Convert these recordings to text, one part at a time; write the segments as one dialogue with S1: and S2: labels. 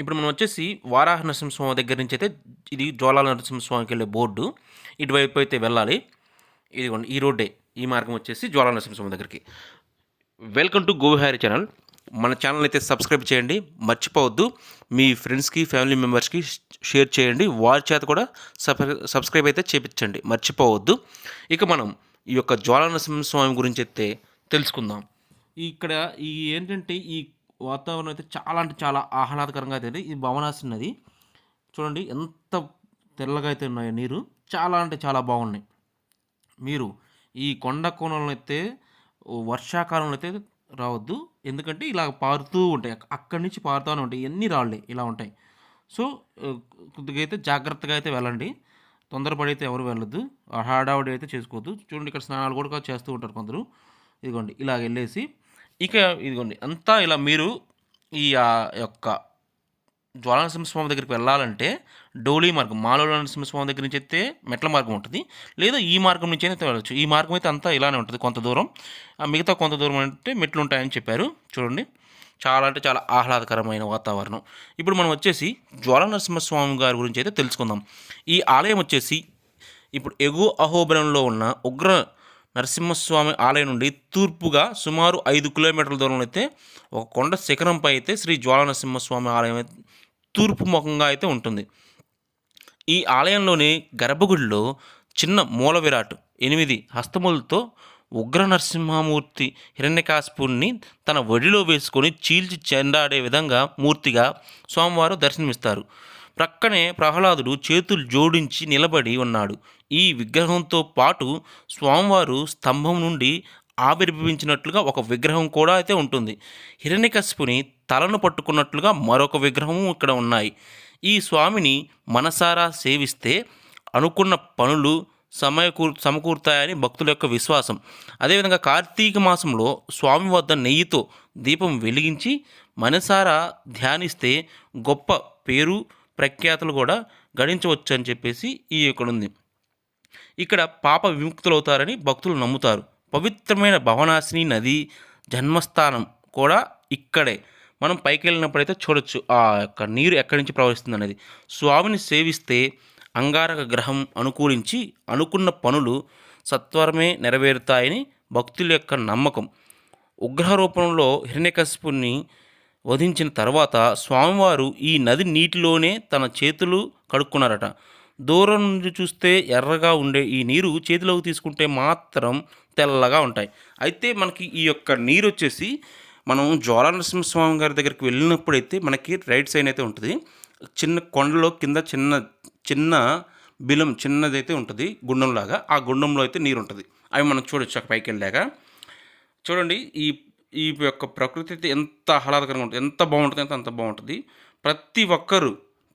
S1: ఇప్పుడు మనం వచ్చేసి వారాహ నరసింహస్వామి దగ్గర నుంచి అయితే ఇది జ్వాలాల నరసింహస్వామికి వెళ్ళే బోర్డు. ఇటువైపు అయితే వెళ్ళాలి. ఇదిగోండి ఈ రోడ్డే. ఈ మార్గం వచ్చేసి జ్వాలాల నరసింహస్వామి దగ్గరికి. Welcome to Govihari channel. మన ఛానల్ అయితే సబ్స్క్రైబ్ చేయండి. మర్చిపోవద్దు. మీ ఫ్రెండ్స్కి ఫ్యామిలీ మెంబర్స్కి షేర్ చేయండి. వారి చేత కూడా సబ్- సబ్స్క్రైబ్ అయితే చేపించండి. మర్చిపోవద్దు. ఇక మనం ఈ యొక్క జ్వాలా నరసింహస్వామి గురించి అయితే తెలుసుకుందాం. ఇక్కడ ఈ ఏంటంటే ఈ వాతావరణం అయితే చాలా అంటే చాలా ఆహ్లాదకరంగా అయితే ఇది భవనాసి నది చూడండి ఎంత తెల్లగా అయితే ఉన్నాయో నీరు. చాలా అంటే చాలా బాగున్నాయి. మీరు ఈ కొండ కోణంలో అయితే వర్షాకాలంలో అయితే రావద్దు. ఎందుకంటే ఇలా పారుతూ ఉంటాయి. అక్కడి నుంచి పారుతూనే ఉంటాయి. ఎన్ని రాళ్ళే ఇలా ఉంటాయి. సో కొద్దిగా అయితే జాగ్రత్తగా అయితే వెళ్ళండి. తొందరపడి అయితే ఎవరు వెళ్ళొద్దు. హడావుడి అయితే చేసుకోవద్దు. చూడండి ఇక్కడ స్నానాలు కూడా చేస్తూ ఉంటారు కొందరు. ఇదిగోండి ఇలా వెళ్ళేసి ఇక ఇదిగోండి అంతా ఇలా మీరు ఈ యొక్క జ్వాలా నరసింహస్వామి దగ్గరికి వెళ్ళాలంటే డోలీ మార్గం మాలోల నరసింహస్వామి దగ్గర నుంచి అయితే మెట్ల మార్గం ఉంటుంది. లేదా ఈ మార్గం నుంచి అయితే వెళ్ళచ్చు. ఈ మార్గం అయితే అంతా ఇలానే ఉంటుంది కొంత దూరం. ఆ మిగతా కొంత దూరం అంటే మెట్లు ఉంటాయని చెప్పారు. చూడండి చాలా అంటే చాలా ఆహ్లాదకరమైన వాతావరణం. ఇప్పుడు మనం వచ్చేసి జ్వాలా నరసింహస్వామి గారి గురించి అయితే తెలుసుకుందాం. ఈ ఆలయం వచ్చేసి ఇప్పుడు ఎగువ అహోబలంలో ఉన్న ఉగ్ర నరసింహస్వామి ఆలయం నుండి తూర్పుగా సుమారు ఐదు కిలోమీటర్ల దూరంలో అయితే ఒక కొండ శిఖరంపై అయితే శ్రీ జ్వాల నరసింహస్వామి ఆలయం అయితే తూర్పు ముఖంగా అయితే ఉంటుంది. ఈ ఆలయంలోని గర్భగుడిలో చిన్న మూల విరాట్ ఎనిమిది హస్తములతో ఉగ్ర నరసింహమూర్తి హిరణ్యకాశపుణ్ణి తన వడిలో వేసుకొని చీల్చి చెండాడే విధంగా మూర్తిగా స్వామివారు దర్శనమిస్తారు. ప్రక్కనే ప్రహ్లాదుడు చేతులు జోడించి నిలబడి ఉన్నాడు. ఈ విగ్రహంతో పాటు స్వామివారు స్తంభం నుండి ఆవిర్భవించినట్లుగా ఒక విగ్రహం కూడా అయితే ఉంటుంది. హిరణ్యకశిపుని తలను పట్టుకున్నట్లుగా మరొక విగ్రహము ఇక్కడ ఉన్నాయి. ఈ స్వామిని మనసారా సేవిస్తే అనుకున్న పనులు సమయకూ సమకూరుతాయని భక్తుల యొక్క విశ్వాసం. అదేవిధంగా కార్తీక మాసంలో స్వామి వద్ద నెయ్యితో దీపం వెలిగించి మనసారా ధ్యానిస్తే గొప్ప పేరు ప్రఖ్యాతులు కూడా గడించవచ్చు అని చెప్పేసి ఈ ఇక్కడ ఉంది. ఇక్కడ పాప విముక్తులవుతారని భక్తులు నమ్ముతారు. పవిత్రమైన భవనాశిని నది జన్మస్థానం కూడా ఇక్కడే. మనం పైకి వెళ్ళినప్పుడైతే చూడొచ్చు. ఆ యొక్క నీరు ఎక్కడి నుంచి ప్రవహిస్తుంది అనేది స్వామిని సేవిస్తే అంగారక గ్రహం అనుకూలించి అనుకున్న పనులు సత్వరమే నెరవేరుతాయని భక్తుల యొక్క నమ్మకం. ఉగ్రహ రూపంలో హిరణ్యకశిపుని వధించిన తర్వాత స్వామివారు ఈ నది నీటిలోనే తన చేతులు కడుక్కున్నారట. దూరం నుండి చూస్తే ఎర్రగా ఉండే ఈ నీరు చేతిలోకి తీసుకుంటే మాత్రం తెల్లగా ఉంటాయి. అయితే మనకి ఈ యొక్క నీరు వచ్చేసి మనం జ్వాల గారి దగ్గరికి వెళ్ళినప్పుడైతే మనకి రైట్ సైడ్ అయితే ఉంటుంది. చిన్న కొండలో కింద చిన్న చిన్న బిలం చిన్నదైతే ఉంటుంది గుండంలాగా. ఆ గుండంలో అయితే నీరు ఉంటుంది. అవి మనం చూడొచ్చు అక్కడ పైకి వెళ్ళాక చూడండి ఈ ఈ యొక్క ప్రకృతి అయితే ఎంత ఆహ్లాదకరంగా ఉంటుంది ఎంత బాగుంటుంది అంటే అంత బాగుంటుంది. ప్రతి ఒక్కరూ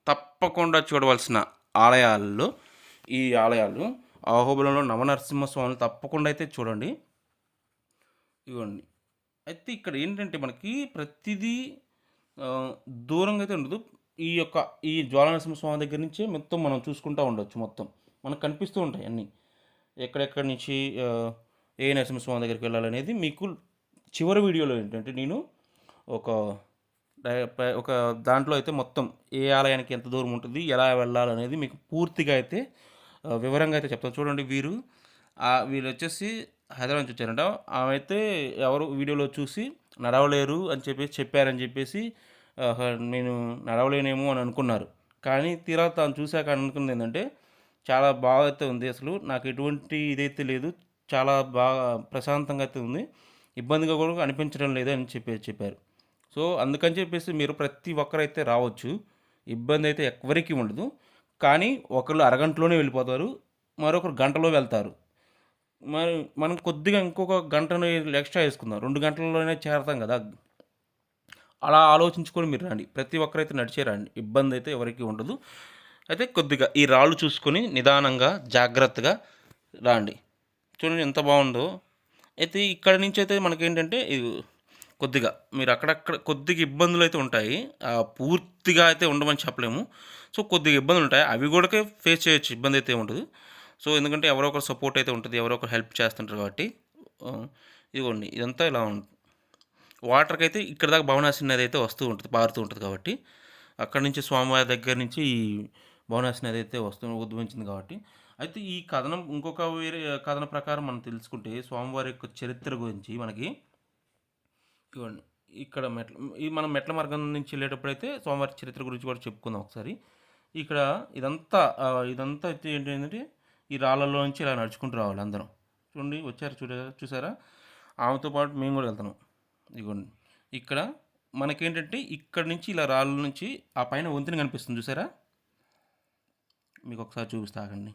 S1: తప్పకుండా చూడవలసిన ఆలయాల్లో ఈ ఆలయాలు అహోబలంలో నవనరసింహస్వామిని తప్పకుండా అయితే చూడండి. ఇవ్వండి. అయితే ఇక్కడ ఏంటంటే మనకి ప్రతిదీ దూరంగా అయితే ఉండదు. ఈ యొక్క ఈ జ్వాలనరసింహస్వామి దగ్గర నుంచే మొత్తం మనం చూసుకుంటూ ఉండొచ్చు మొత్తం. మనకు కనిపిస్తూ ఉంటాయి అన్నీ. ఎక్కడెక్కడి నుంచి ఏ నరసింహస్వామి దగ్గరికి వెళ్ళాలనేది మీకు చివరి వీడియోలో ఏంటంటే నేను ఒక ఒక దాంట్లో అయితే మొత్తం ఏ ఆలయానికి ఎంత దూరం ఉంటుంది ఎలా వెళ్ళాలనేది మీకు పూర్తిగా అయితే వివరంగా అయితే చెప్తాను. చూడండి వీరు ఆ, వీళ్ళు వచ్చేసి హైదరాబాద్ నుంచి వచ్చారంట. ఆమె అయితే ఎవరు వీడియోలో చూసి నడవలేరు అని చెప్పేసి చెప్పారని చెప్పేసి నేను నడవలేనేమో అని అనుకున్నారు. కానీ తీరా తాను చూశాక అనుకున్నది ఏంటంటే చాలా బాగా అయితే ఉంది అసలు. నాకు ఎటువంటి ఇదైతే లేదు చాలా బాగా ప్రశాంతంగా అయితే ఉంది. ఇబ్బందిగా కూడా అనిపించడం లేదు అని చెప్పి చెప్పారు. సో అందుకని చెప్పేసి మీరు ప్రతి ఒక్కరైతే రావచ్చు. ఇబ్బంది అయితే ఎవరికి ఉండదు. కానీ ఒకరు అరగంటలోనే వెళ్ళిపోతారు. మరొకరు గంటలో వెళ్తారు. మరి మనం కొద్దిగా ఇంకొక గంటను ఎక్స్ట్రా వేసుకుందాం. రెండు గంటల్లోనే చేరతాం కదా. అలా ఆలోచించుకొని మీరు రండి. ప్రతి ఒక్కరైతే నడిచే రండి. ఇబ్బంది అయితే ఎవరికి ఉండదు. అయితే కొద్దిగా ఈ రాళ్ళు చూసుకొని నిదానంగా జాగ్రత్తగా రాండి. చూడండి ఎంత బాగుందో. అయితే ఇక్కడ నుంచి అయితే మనకేంటంటే ఇది కొద్దిగా మీరు అక్కడక్కడ కొద్దిగా ఇబ్బందులు అయితే ఉంటాయి పూర్తిగా అయితే ఉండమని చెప్పలేము. సో కొద్దిగా ఇబ్బందులు ఉంటాయి. అవి కూడా ఫేస్ చేయొచ్చు. ఇబ్బంది అయితే ఉండదు. సో ఎందుకంటే ఎవరో ఒకరు సపోర్ట్ అయితే ఉంటుంది. ఎవరో ఒకరు హెల్ప్ చేస్తుంటారు కాబట్టి. ఇదిగోండి. ఇదంతా ఇలా ఉంటుంది వాటర్కి అయితే ఇక్కడ దాకా భవనాశిని నది అయితే వస్తూ ఉంటుంది పారుతూ ఉంటుంది కాబట్టి. అక్కడి నుంచి స్వామివారి దగ్గర నుంచి ఈ భువనేశ్వరి నది అయితే వస్తూ ఉద్భవించింది కాబట్టి. అయితే ఈ కథనం ఇంకొక వేరే కథన ప్రకారం మనం తెలుసుకుంటే స్వామివారి యొక్క చరిత్ర గురించి మనకి ఇవ్వండి. ఇక్కడ మెట్ల ఈ మనం మెట్ల మార్గం నుంచి వెళ్ళేటప్పుడు అయితే స్వామివారి చరిత్ర గురించి కూడా చెప్పుకుందాం ఒకసారి. ఇక్కడ ఇదంతా ఇదంతా అయితే ఏంటంటే ఈ రాళ్ళలో నుంచి ఇలా నడుచుకుంటూ రావాలి అందరం. చూడండి వచ్చారు చూడ చూసారా? ఆమెతో పాటు మేము కూడా వెళ్తున్నాం. ఇదిగోండి. ఇక్కడ మనకేంటంటే ఇక్కడ నుంచి ఇలా రాళ్ళ నుంచి ఆ పైన వంతెన కనిపిస్తుంది. చూసారా? మీకు ఒకసారి చూపిస్తాగండి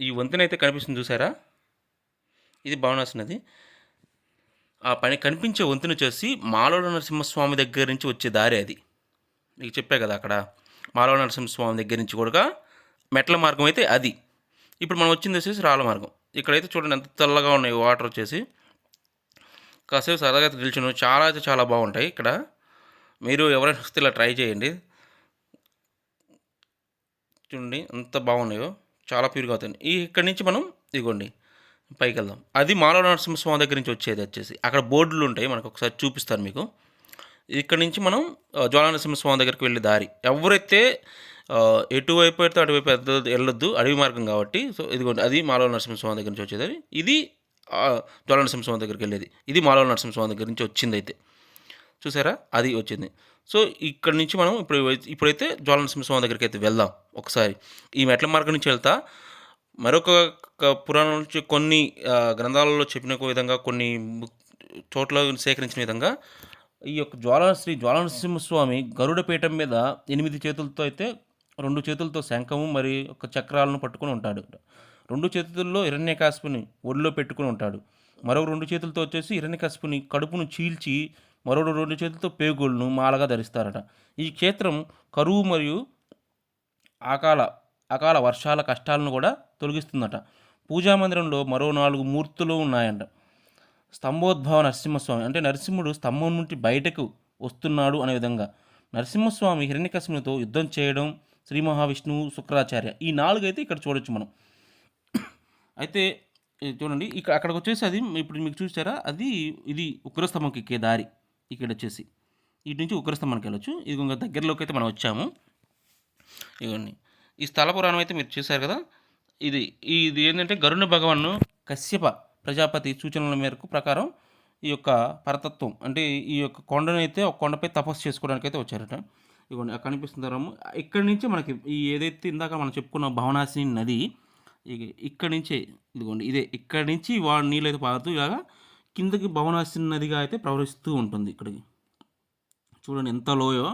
S1: ఈ వంతెన అయితే కనిపిస్తుంది చూసారా? ఇది భవనాసి నది ఆ పని కనిపించే వంతెన వచ్చేసి మాలోడ నరసింహస్వామి దగ్గర నుంచి వచ్చే దారి అది. మీకు చెప్పా కదా అక్కడ. మాలోడ నరసింహస్వామి దగ్గర నుంచి కూడా మెట్ల మార్గం అయితే అది. ఇప్పుడు మనం వచ్చింది వచ్చేసి రాళ్ళ మార్గం. ఇక్కడైతే చూడండి ఎంత తెల్లగా ఉన్నాయి వాటర్ వచ్చేసి. కాసేపు సరదాగా నిల్చున్నాం చాలా అయితే చాలా బాగుంటాయి ఇక్కడ. మీరు ఎవరైనా వస్తే ఇలా ట్రై చేయండి. చూడండి ఎంత బాగున్నాయో. చాలా ప్యూర్గా అవుతుంది. ఈ ఇక్కడి నుంచి మనం ఇదిగోండి పైకి వెళ్దాం అది మానవ నరసింహస్వామి దగ్గర నుంచి వచ్చేది వచ్చేసి. అక్కడ బోర్డులు ఉంటాయి మనకు ఒకసారి చూపిస్తాను మీకు. ఇక్కడ నుంచి మనం ఆ, జ్వాలా నరసింహస్వామి దగ్గరికి వెళ్ళే దారి. ఎవరైతే ఎటువైపు అయితే అటువైపు వెళ్త- వెళ్ళొద్దు అడవి మార్గం కాబట్టి సో ఇదిగోండి అది మాలవ నరసింహస్వామి దగ్గర నుంచి వచ్చేది ఇది ఆ, జ్వాలా నరసింహస్వామి దగ్గరికి వెళ్ళేది. ఇది మాలవ నరసింహస్వామి దగ్గర నుంచి వచ్చింది అయితే చూసారా? అది వచ్చింది. సో ఇక్కడ నుంచి మనం ఇప్పుడు ఇప్పుడైతే జ్వాలన సింహస్వామి దగ్గరికి అయితే వెళ్దాం ఒకసారి. ఈ మెట్ల మార్గం నుంచి వెళ్తా. మరొక పురాణం నుంచి కొన్ని గ్రంథాలలో చెప్పిన విధంగా కొన్ని చోట్ల సేకరించిన విధంగా ఈ యొక్క జ్వాలన శ్రీ జ్వాల నరసింహస్వామి గరుడ పీఠం మీద ఎనిమిది చేతులతో అయితే రెండు చేతులతో శంఖము మరి ఒక చక్రాలను పట్టుకొని ఉంటాడు. రెండు చేతుల్లో హిరణ్యకాశపుని ఒడిలో పెట్టుకుని ఉంటాడు. మరొక రెండు చేతులతో వచ్చేసి హిరణ్యకాశపుని కడుపును చీల్చి మరొకడు రెండు చేతులతో పేగులను మాలగా ధరిస్తారట. ఈ క్షేత్రం కరువు మరియు అకాల అకాల వర్షాల కష్టాలను కూడా తొలగిస్తుందట. పూజా మందిరంలో మరో నాలుగు మూర్తులు ఉన్నాయంట. స్తంభోద్భవ నరసింహస్వామి అంటే నరసింహుడు స్తంభం నుండి బయటకు వస్తున్నాడు అనే విధంగా. నరసింహస్వామి హిరణ్యకశిపునితో యుద్ధం చేయడం శ్రీ మహావిష్ణువు శుక్రాచార్య. ఈ నాలుగు అయితే ఇక్కడ చూడొచ్చు మనం. అయితే చూడండి ఇక్కడ అక్కడికి వచ్చేసి అది ఇప్పుడు మీకు చూసారా? అది ఇది ఉగ్రస్తంభంకి ఎక్కే దారి. ఇక్కడ వచ్చేసి ఇటు నుంచి ఉగ్రస్తంభానికి వెళ్ళొచ్చు. ఇది ఇంకా దగ్గరలోకి అయితే మనం వచ్చాము. ఇవన్నీ ఈ స్థల పురాణం అయితే మీరు చూశారు కదా? ఇది ఇది ఏంటంటే గరుణ భగవాన్ కశ్యప ప్రజాపతి సూచనల మేరకు ప్రకారం ఈ యొక్క పరతత్వం అంటే ఈ యొక్క కొండను అయితే ఒక కొండపై తపస్సు చేసుకోవడానికి అయితే వచ్చారట. ఇదిగోండి అక్కడ కనిపిస్తుంది రమ్ము ఇక్కడి నుంచి మనకి ఈ ఏదైతే ఇందాక మనం చెప్పుకున్న భవనాశిని నది ఇక- ఇక్కడి నుంచే ఇదిగోండి ఇదే ఇక్కడి నుంచి వా నీళ్ళు అయితే పారుతూ ఇలాగా కిందకి భవనాశి నదిగా అయితే ప్రవహిస్తూ ఉంటుంది ఇక్కడికి. చూడండి ఎంత లోయో.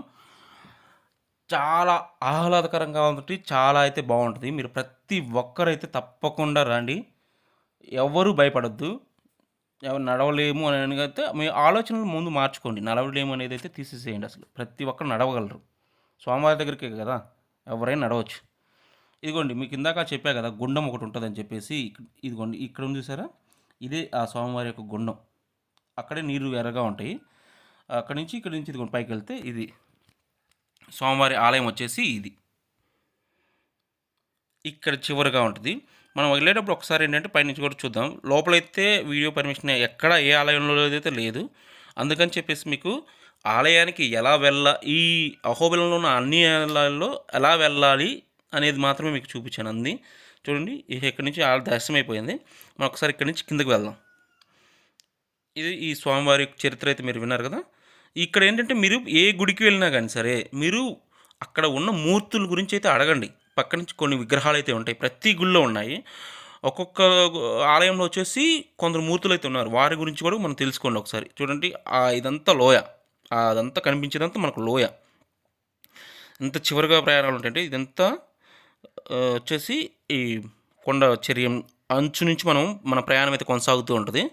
S1: చాలా ఆహ్లాదకరంగా ఉంటుంది. చాలా అయితే బాగుంటుంది. మీరు ప్రతి ఒక్కరైతే తప్పకుండా రండి. ఎవరు భయపడద్దు. ఎవరు నడవలేము అని అయితే మీ ఆలోచనలు ముందు మార్చుకోండి. నడవలేము అనేది అయితే తీసేసేయండి అసలు. ప్రతి ఒక్కరు నడవగలరు. స్వామివారి దగ్గరికే కదా. ఎవరైనా నడవచ్చు. ఇదిగోండి మీకు ఇందాక చెప్పా కదా గుండం ఒకటి ఉంటుందని చెప్పేసి ఇదిగోండి ఇక్కడ ఉంది చూసారా? ఇదే ఆ స్వామివారి యొక్క గుండం. అక్కడే నీరు ఎర్రగా ఉంటాయి. అక్కడి నుంచి ఇక్కడి నుంచి ఇది పైకి వెళ్తే ఇది. స్వామివారి ఆలయం వచ్చేసి ఇది. ఇక్కడ చివరిగా ఉంటుంది. మనం వెళ్ళేటప్పుడు ఒకసారి ఏంటంటే పైనుంచి కూడా చూద్దాం. లోపలైతే వీడియో పర్మిషన్ ఎక్కడ ఏ ఆలయంలో అయితే లేదు. అందుకని చెప్పేసి మీకు ఆలయానికి ఎలా వెళ్ళ ఈ అహోబిలంలో ఉన్న అన్ని ఆలయాల్లో ఎలా వెళ్ళాలి అనేది మాత్రమే మీకు చూపించాను అంది. చూడండి ఇక ఇక్కడి నుంచి ఆ దర్శనం అయిపోయింది మనం ఒకసారి ఇక్కడి నుంచి కిందకి వెళ్దాం. ఇది ఈ స్వామివారి చరిత్ర అయితే మీరు విన్నారు కదా. ఇక్కడ ఏంటంటే మీరు ఏ గుడికి వెళ్ళినా కానీ సరే మీరు అక్కడ ఉన్న మూర్తుల గురించి అయితే అడగండి. పక్క నుంచి కొన్ని విగ్రహాలు అయితే ఉంటాయి. ప్రతి గుళ్ళో ఉన్నాయి. ఒక్కొక్క ఆలయంలో వచ్చేసి కొందరు మూర్తులు అయితే ఉన్నారు. వారి గురించి కూడా మనం తెలుసుకోండి ఒకసారి. చూడండి ఆ ఇదంతా లోయ. అదంతా కనిపించేదంతా మనకు లోయ. ఎంత చివరిగా ప్రయాణాలు ఉంటాయంటే ఇదంతా వచ్చేసి ఈ కొండ చర్యం అంచు నుంచి మనం మన ప్రయాణం అయితే కొనసాగుతూ ఉంటుంది.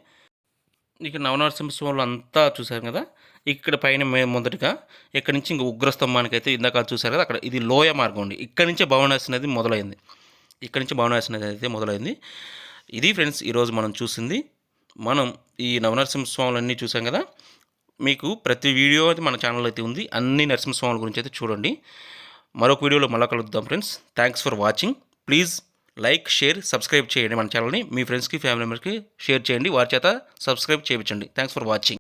S1: ఇక నవనరసింహస్వాములు అంతా చూసారు కదా? ఇక్కడ పైన మేము మొదటిగా ఇక్కడ నుంచి ఇంకా ఉగ్రస్తంభానికి అయితే ఇందాక చూసారు కదా? అక్కడ ఇది లోయ మార్గం అండి. ఇక్కడ నుంచే భవనాసి నది మొదలైంది. ఇక్కడ నుంచి భవనాసి నది అయితే మొదలైంది. ఇది ఫ్రెండ్స్ ఈరోజు మనం చూసింది. మనం ఈ నవనరసింహస్వాములు అన్నీ చూసాం కదా? మీకు ప్రతి వీడియో అయితే మన ఛానల్ అయితే ఉంది. అన్ని నరసింహస్వాముల గురించి అయితే చూడండి. మరొక వీడియోలో మళ్ళీ కలుద్దాం friends thanks for watching please like share subscribe చేయండి మన ఛానల్ని మీ ఫ్రెండ్స్కి ఫ్యామిలీ మెంబర్స్కి షేర్ చేయండి. వారి చేత సబ్స్క్రైబ్ చేయించండి. Thanks for watching